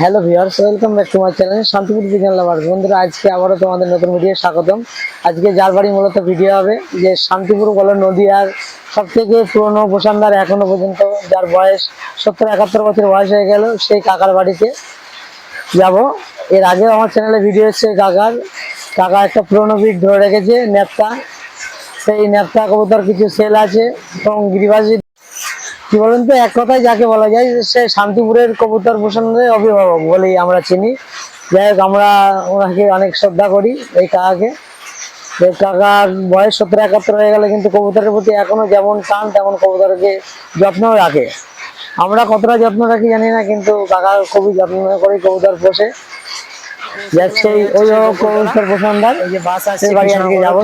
Hello viewers welcome back to my channel Shantipur Bigyan lover বন্ধুরা, আজকে আবারও তোমাদের নতুন ভিডিও স্বাগতম। আজকে যার বাড়ি মূলত ভিডিও হবে, যে শান্তিপুর বলো নদীয়ার সব থেকে পুরনো প্রশানদার এখনও পর্যন্ত যার বয়স সত্তর একাত্তর বছর বয়স হয়ে গেল, সেই কাকার বাড়িতে যাব। এর আগেও আমার চ্যানেলে ভিডিও এসছে কাকার। কাকা একটা পুরনো বিট ধরে রেখেছে, ন্যাপটা। সেই ন্যাপটা, কবুতর, কিছু সেল আছে এবং গিরিবাজি কি বলেন তো? এক কথায় যাকে বলা যায় সে শান্তিপুরের কবুতর পোষণের অভিভাবক বলেই আমরা চিনি। যাই হোক আমরা ওনাকে অনেক শ্রদ্ধা করি এই কাকাকে। কাকার বয়স সত্তর একাত্তর হয়ে গেলে কিন্তু কবুতরের প্রতি এখনও যেমন টান তেমন কবুতরকে যত্ন রাখে। আমরা কতটা যত্ন রাখি জানি না কিন্তু কাকা খুবই যত্ন করে কবুতর পোষে। কবুতর যে বাস আছে বাড়ি আজকে যাব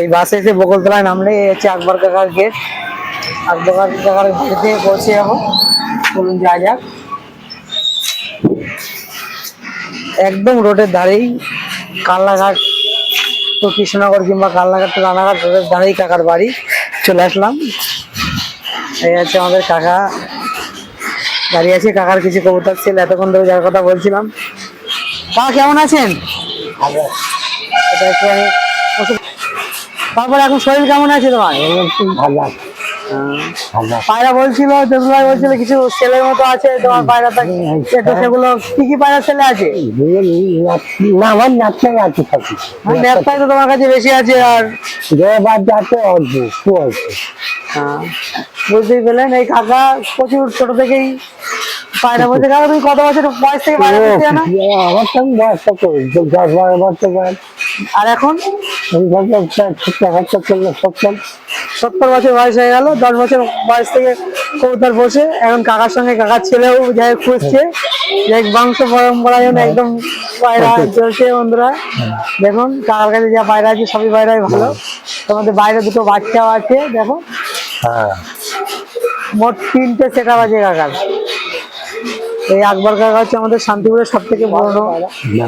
এই বাসে এসে বকুলতলায় নামলে হচ্ছে আকবর কাকার গেট আকবর কাকার গেটে পৌঁছে যাব। চলুন যাওয়া যাক। একদম রোডের ধারেই কাল্লাঘাট তো কৃষ্ণনগর কিংবা কাল্লাঘাট তো রানাঘাট রোডের ধারেই কাকার বাড়ি। চলে আসলাম। এই হচ্ছে আমাদের কাকা। দাঁড়িয়ে আছে কাকার কিছু কবুতর ছিল এতক্ষণ ধরে যার কথা বলছিলাম। কাকা কেমন আছেন? তারপরে এখন শরীর কেমন আছে তোমার? ভালো আছে। পায়রা বলছিল যেগুলো বলছিল কিছু ছেলের মতো আছে তোমার পায়রাটা একটু সেগুলো কি কি পায়রা ছেলে আছে? না আমার আছে থাকি ন্যাপটাই তো তোমার কাছে বেশি আছে আর যাতে অল্প একটু অল্প। হ্যাঁ, বুঝতেই পেলেন এই কাকা প্রচুর ছোট থেকেই পায়রা বলছে। কাকা তুমি কত বছর বয়স থেকে পায়রা বলতে জানো আমার তো বয়সটা করি দশ বারো বছর আর এখন? করলে সত্তর সত্তর বছর বয়স হয়ে গেল দশ বছর বয়স থেকে কবুতর বসে। এখন কাকার সঙ্গে কাকার ছেলেও যাই খুঁজছে। এক বংশ পরম্পরা যেন একদম পায়রা চলছে বন্ধুরা। দেখুন কাকার কাছে যা পায়রা আছে সবই পায়রাই ভালো। তোমাদের বাইরে দুটো বাচ্চাও আছে দেখো। হ্যাঁ। মোট তিনটে সেটা বাজে কাকার। এই আকবর কাকা হচ্ছে আমাদের শান্তিপুরের সব থেকে পুরনো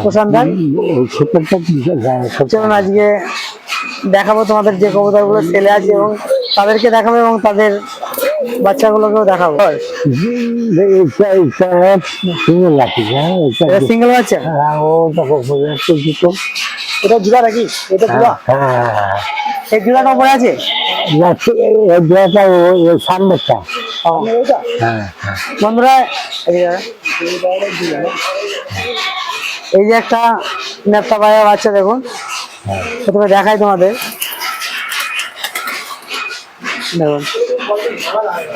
প্রশান্তান চলুন আজকে দেখাবো তোমাদের যে কবুতরগুলো ছেলে আছে এবং তাদেরকে দেখাবো এবং তাদের বাচ্চাগুলোকেও দেখাবো। সিঙ্গেল বাচ্চা? এটা জুড়া নাকি? এটা জুড়া এই জুড়াটা উপরে আছে? এই যে একটা নেপটা বাচ্চা দেখুন। প্রথমে দেখাই তোমাদের দেখুন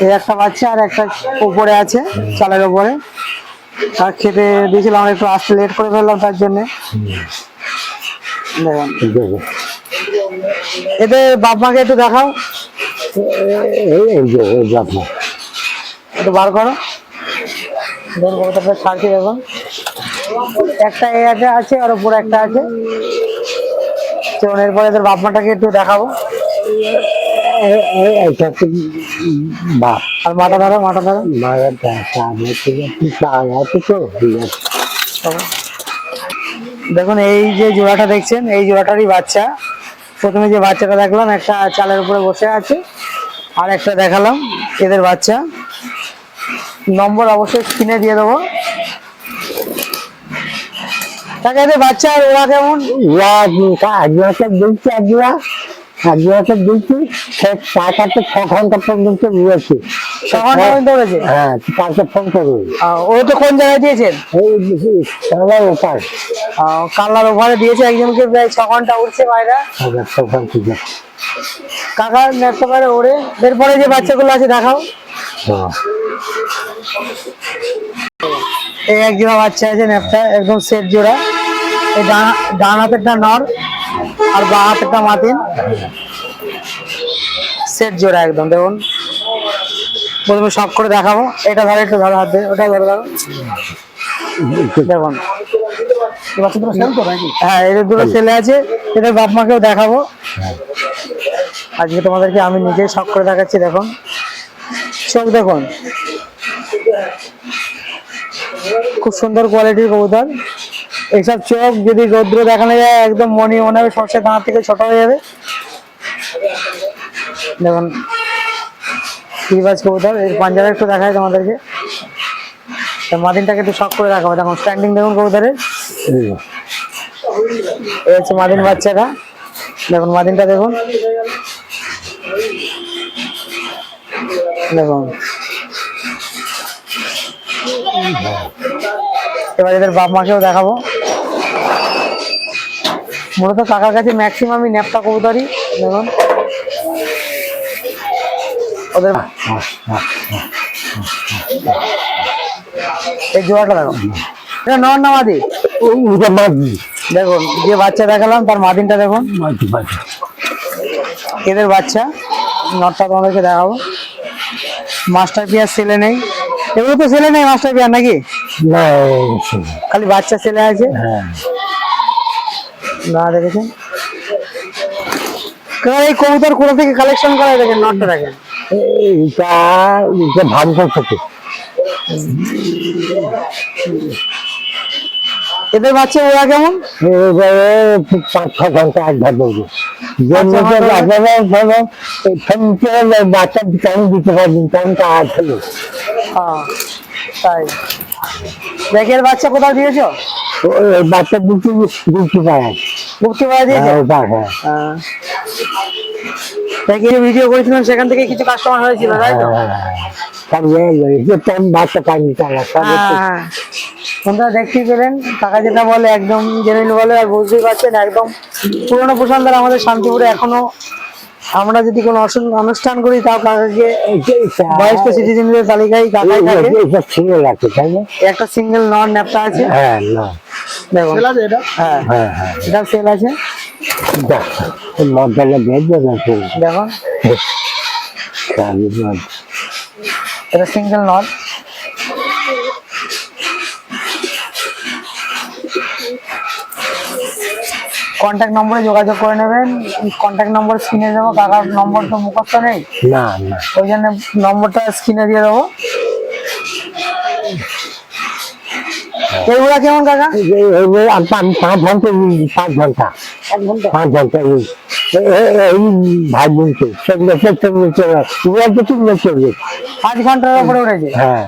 এই একটা বাচ্চা আর একটা উপরে আছে চালের উপরে তার খেতে দিয়েছিলাম একটু আসতে লেট করে ফেললাম তার জন্য দেখুন দেখো এতে বাপ মাকে একটু দেখাও একটু বার করো দেখুন কবুতরটা ছাড়ছি দেখুন একটা এ আছে আর উপরে একটা আছে চলুন এরপরে এদের বাপ মাটাকে একটু দেখাবো। বাপ? আর মাথা ধরো ধরো। দেখুন এই যে জোড়াটা দেখছেন এই জোড়াটারই বাচ্চা। প্রথমে যে বাচ্চাটা দেখলাম একটা চালের উপরে বসে আছে আর একটা দেখালাম এদের বাচ্চা। নম্বর অবশ্যই স্ক্রিনে দিয়ে দেবো। এদের বাচ্চা আর ওরা কেমন? আজকে দিচ্ছি আজকে আজকে দিচ্ছি সে টাকাতে ছ ঘণ্টা পর্যন্ত হ্যাঁ তাকে ফোন করুন আহ, ও তো কোন জায়গায় দিয়েছেন? এই সবাই ওপার। ওভারে দিয়েছে একজনকে প্রায় ছ ঘণ্টা উঠছে বাইরে। আছে কাকা নেটতে পারে ওরে এরপরে যে বাচ্চাগুলো আছে দেখাও। হ্যাঁ। এই এক জোড়া বাচ্চা আছে নেপটা একদম সেট জোড়া। এই আর সেট জোড়া একদম, দেখুন। করে দেখাবো। এটা একটু দেখুন। হ্যাঁ এদের দুটো ছেলে আছে, এদের বাপ মাকেও দেখাবো। আজকে তোমাদেরকে আমি নিজেই শখ করে দেখাচ্ছি, দেখুন। চোখ দেখুন। খুব সুন্দর কোয়ালিটির কবুতর। এইসব চোখ যদি রৌদ্র দেখানো যায়, একদম মনি মনে হবে সর্ষে দাঁড় থেকে ছোট হয়ে যাবে। দেখুন কি বাজ কবুতর, এর পাঞ্জাবে একটু দেখায় তোমাদেরকে। তা মাদিনটাকে একটু শখ করে রাখাবো দেখুন স্ট্যান্ডিং দেখুন কবুতরের। এই হচ্ছে মাদিন বাচ্চাটা। দেখুন, মাদিনটা দেখুন। দেখুন। এবার এদের বাপ মাকেও দেখাবো। মূলত কাকার কাছে ম্যাক্সিমামই ন্যাপটা কবুতরই দেখুন। ওদের এই জোড়াটা দেখো। এটা নর না মাদি? ওটা মাঝি দেখুন যে বাচ্চা দেখালাম তার মাদিনটা দেখুন। এদের বাচ্চা নটটা তোমাদেরকে দেখাবো। মাস্টার পিয়ার ছেলে নেই। এগুলো তো ছেলে নেই মাস্টার পিয়ার নাকি? খালি বাচ্চা ছেলে আছে। হ্যাঁ। না দেখেছেন? এই কবুতর কোথা থেকে কালেকশন করা দেখেন নটটা দেখেন। এইটা এইটা ভামসা থেকে। এদের বাচ্চা ওরা কেমন? পাঁচ ছ ঘণ্টা? আপনারা ধরো ফ্যামিলিতে বাচ্চা দিতে পারবেন ছিল হ্যাঁ তাই। দেখের বাচ্চা কোথাও দিয়েছ? বাচ্চা দিয়েছ হ্যাঁ হ্যাঁ। ভিডিও করেছিলাম সেখান থেকে কিছু কাস্টমার হয়েছিল তাই তো? হ্যাঁ হ্যাঁ বন্ধুরা দেখতেই পেলেন কাকা যেটা বলে একদম জেনুইন বলে আর বুঝতেই পারছেন একদম পুরোনো আমাদের শান্তিপুরে এখনও। আমরা যদি কোনো অনুষ্ঠান করি তাও কাকাকে বয়স্ক সিটিজেনদের তালিকায় কাকাই থাকে। একটা সিঙ্গেল নন ন্যাপটা আছে। হ্যাঁ দেখুন। হ্যাঁ। হ্যাঁ হ্যাঁ। এটা সেল আছে। দেখুন। এটা সিঙ্গেল নট কন্ট্যাক্ট নম্বরে যোগাযোগ করে নেবেন। কন্ট্যাক্ট নম্বর স্ক্রিনে দেবো। কাকার নম্বর তো মুখস্থ নেই। না না। ওই জন্য নম্বরটা স্ক্রিনে দিয়ে দেবো। এগুলা কেমন কাকা? পাঁচ- ঘণ্টা পাঁচ ঘণ্টা। পাঁচ ঘণ্টা। পাঁচ ঘণ্টার উপরে উঠেছে। হ্যাঁ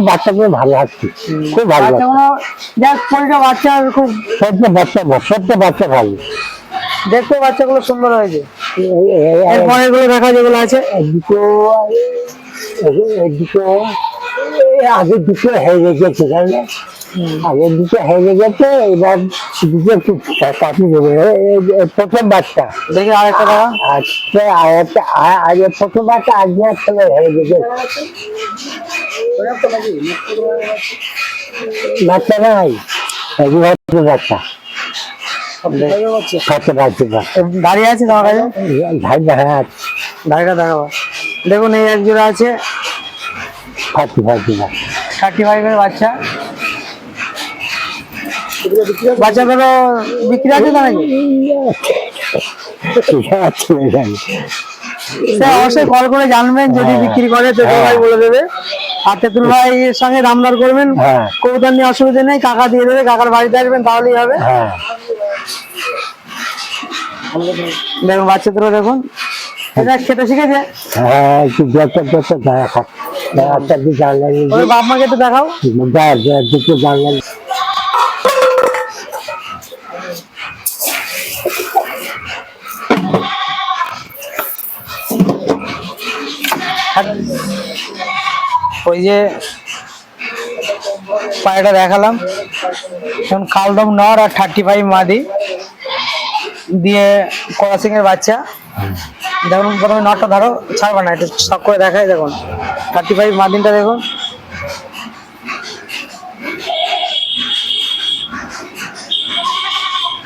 বাচ্চাগুলো ভালো আসছে খুব ভালো লাগছে যাক বাচ্চা খুব সবটা বাচ্চা সবটা বাচ্চা ভালো। দেখতে বাচ্চাগুলো সুন্দর হয়েছে। এরপরে এগুলো দেখা যেগুলো আছে। এদিকে এদিকে আগের দিকে হেরে গেছে তাই না? আগের দিকে হেরে গেছে এবার একটু কাটি দেবে। প্রথম বাচ্চা দেখি আরেকটা দেখা আজকে আরেকটা আ- আগে প্রথম বাচ্চা আজকে ছেলে হেরে গেছে। বাচ্চা নাই বাচ্চা দাঁড়িয়ে আছে তোমার কাছে? হ্যাঁ দাঁড়িয়ে দেখাবো দেখুন এই এক জোড়া আছে। ফাটি ফাটি বাচ্চা থার্টি ফাইভের বাচ্চা? বাচ্চাগুলো বিক্রি আছে তো নাকি? চলে অবশ্যই কল করে জানবেন যদি বিক্রি করে তো ভাই বলে দেবে। আর তেতুল ভাইয়ের সঙ্গে দামদার করবেন। হ্যাঁ। কবুতর নিয়ে অসুবিধা নেই কাকা দিয়ে দেবে কাকার বাড়িতে আসবেন তাহলেই হবে। হ্যাঁ। দেখুন বাচ্চা দুটো দেখুন। এটা খেতে শিখেছে? হ্যাঁ একটু একটা দিকে জানলাম। ওর বাপ মাকে একটু দেখাও। দয়া দিকে জানলাম। ওই যে পায়টা দেখালাম। এখন কালদম নর আর থার্টি ফাইভ মাদি দিয়ে ক্রসিং এর বাচ্চা। দেখুন প্রথমে নটটা ধরো ছাড়বে না একটু শখ করে দেখায় দেখুন। থার্টি ফাইভ মাদিনটা দেখুন।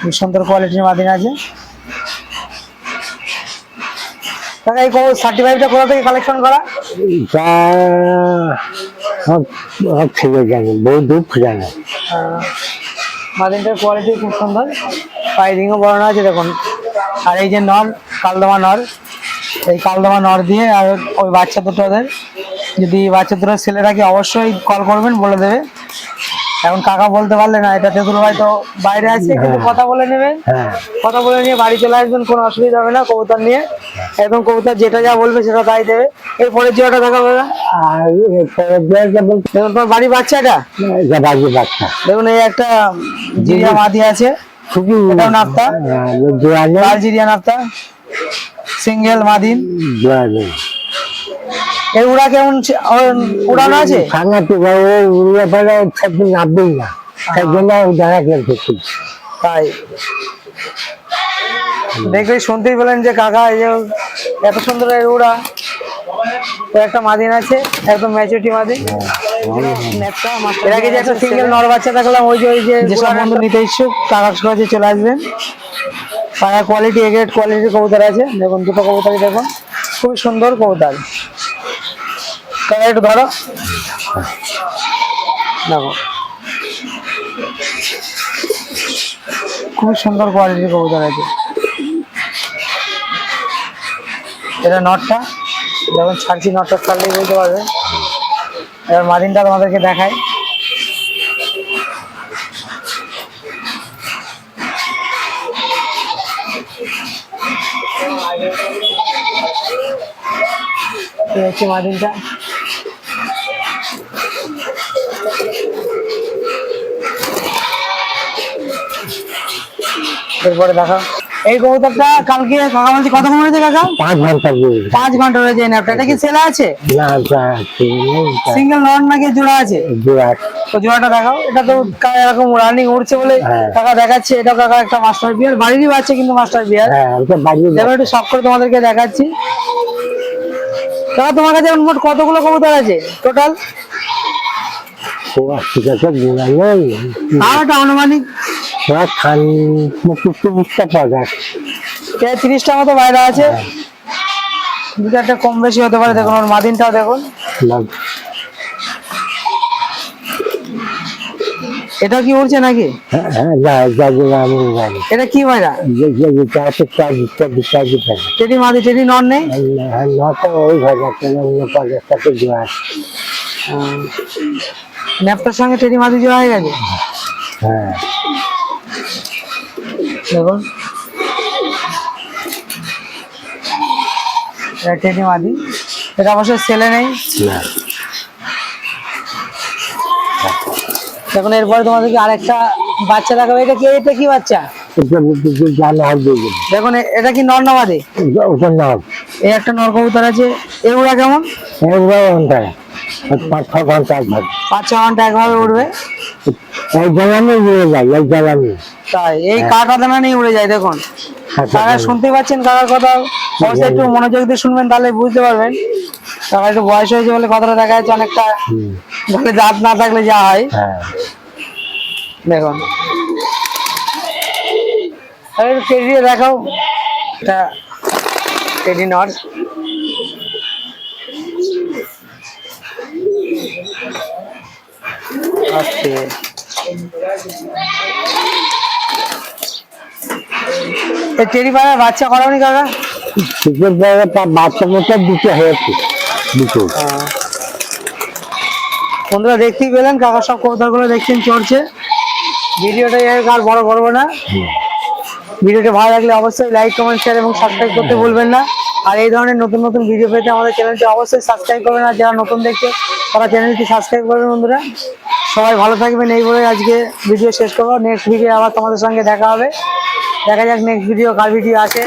খুব সুন্দর কোয়ালিটির মাদিন আছে। কাকা এই থার্টি ফাইভটা কোথা থেকে কালেকশন করা? সব সব বহু দুঃখ জানে মাদিনটার কোয়ালিটি খুব সুন্দর। পাইরিংও বড় আছে দেখুন। আর এই যে নর কালদমা নর। এই কালদমা নর দিয়ে আর ওই বাচ্চা দুটো ওদের। যদি বাচ্চা দুটো ছেলে রাখি অবশ্যই কল করবেন বলে দেবে। এখন কাকা বলতে পারলে না এটা তেঁতুল ভাই তো বাইরে আছে কিন্তু কথা বলে নেবেন হ্যাঁ। কথা বলে নিয়ে বাড়ি চলে আসবেন কোনো অসুবিধা হবে না কবুতর নিয়ে। একদম কবুতর যেটা যা বলবে সেটা তাই দেবে। না আর এরপরে যে বলতে দেখুন তোমার বাড়ি বাচ্চা এটা এটা বাজি বাচ্চা। দেখুন এই একটা জিরিয়া মাদি আছে। খুবই নাপ্তা? লাল জিরিয়া নাপ্তা সিঙ্গেল মাদিন? এর উড়া কেমন উড়ানো আছে? ও উড়িয়ে পরে নামবেই না। তাই জন্য দেখা খেলতে তাই। দেখবে শুনতেই পেলেন যে কাকা এই যে এত সুন্দর এর উড়া। তো একটা মাদিন আছে একদম ম্যাচুরিটি মাদিন। এর আগে যে একটা সিঙ্গেল নর বাচ্চা দেখলাম ওই যে ওই যে যেসব বন্ধু নিতে ইচ্ছুক কাকার কাছে চলে আসবেন। কাকার কোয়ালিটি এ গ্রেড কোয়ালিটির কবুতর আছে। দেখুন, দুটো কবুতরই দেখুন। খুবই সুন্দর কবুতর। কাকা একটু ধরো। দেখো। খুবই সুন্দর কোয়ালিটির কবুতর আছে। এটা নটটা যখন ছাড়ছি নটটা ছাড়লেই বুঝতে পারবে। এবার মাদিনটা তোমাদেরকে দেখাই। এই হচ্ছে মাদিনটা। এরপরে দেখা এই কবুতরটা কালকে কাকা বলছে কত কম হয়েছে কাকা? পাঁচ ঘণ্টা পাঁচ ঘণ্টা এই ন্যাপটা এটা কি সেলা আছে? সিঙ্গেল নন নাকি জোড়া আছে? জোয়ার তো জোড়াটা দেখাও। এটা তো এরকম রানিং উঠছে বলে হ্যাঁ। কাকা দেখাচ্ছে। এটা কাকা একটা মাস্টার বিয়ার বাড়িরই বাচ্চা কিন্তু মাস্টার বিয়ার হ্যাঁ ওটা বাজি এবার একটু সব করে তোমাদেরকে দেখাচ্ছি। কাকা তোমার কাছে মোট কতগুলো কবুতর আছে টোটাল আর আনুমানিক? তিরিশটা মতো বাইরে আছে। দু চারটা কম বেশি হতে পারে দেখুন ওর মাদিনটাও দেখুন। এটা কি উঠছে নাকি? হ্যাঁ হ্যাঁ এটা কি থাকে টেডি মাদি টেডি নন নেই? হ্যাঁ ন্যাপটার সঙ্গে টেডি মাদি জোড়া হয়ে গেছে? হ্যাঁ। দেখুন টেডি মাদি। এটা অবশ্য ছেলে নেই? না। দেখুন এরপরে তোমাদেরকে আরেকটা বাচ্চা দেখাবো। এটা কি এটা কি বাচ্চা? দেখুন এটা কি নর এই একটা নর কবুতর আছে এগুলা কেমন? পাঁচ ছ ঘণ্টা পাঁচ ছ ঘণ্টা একভাবে উঠবে এক জ্বালানি উড়ে যায় এক জ্বালানি। তাই এই কাটা দানা নিয়ে উড়ে যায় দেখুন। কাকা শুনতে পাচ্ছেন কাকার কথা? অবশ্যই একটু মনোযোগ দিয়ে শুনবেন তাহলে বুঝতে পারবেন। কাকা একটু বয়স হয়েছে বলে কথাটা দেখা যাচ্ছে অনেকটা। ঘরে দাঁত না থাকলে যা হয়। হ্যাঁ। দেখুন। একটু টেডি দেখাও। এটা টেডি নট। এই টেডি পাড়ার বাচ্চা করাওনি কাকা? তার বাচ্চা মতো দুটো হয়েছে দুটো। বন্ধুরা দেখতেই পেলেন কাকা সব কবুতরগুলো দেখছেন চড়ছে ভিডিওটা আর বড় করব না। ভিডিওটা ভালো লাগলে অবশ্যই লাইক কমেন্ট শেয়ার এবং সাবস্ক্রাইব করতে ভুলবেন না। আর এই ধরনের নতুন নতুন ভিডিও পেতে আমাদের চ্যানেলটি অবশ্যই সাবস্ক্রাইব করবেন। আর যারা নতুন দেখছে তারা চ্যানেলটি সাবস্ক্রাইব করবেন বন্ধুরা। সবাই ভালো থাকবেন এই বলে আজকে ভিডিও শেষ করব। নেক্সট ভিডিও আবার তোমাদের সঙ্গে দেখা হবে। দেখা যাক নেক্সট ভিডিও কার ভিডিও আছে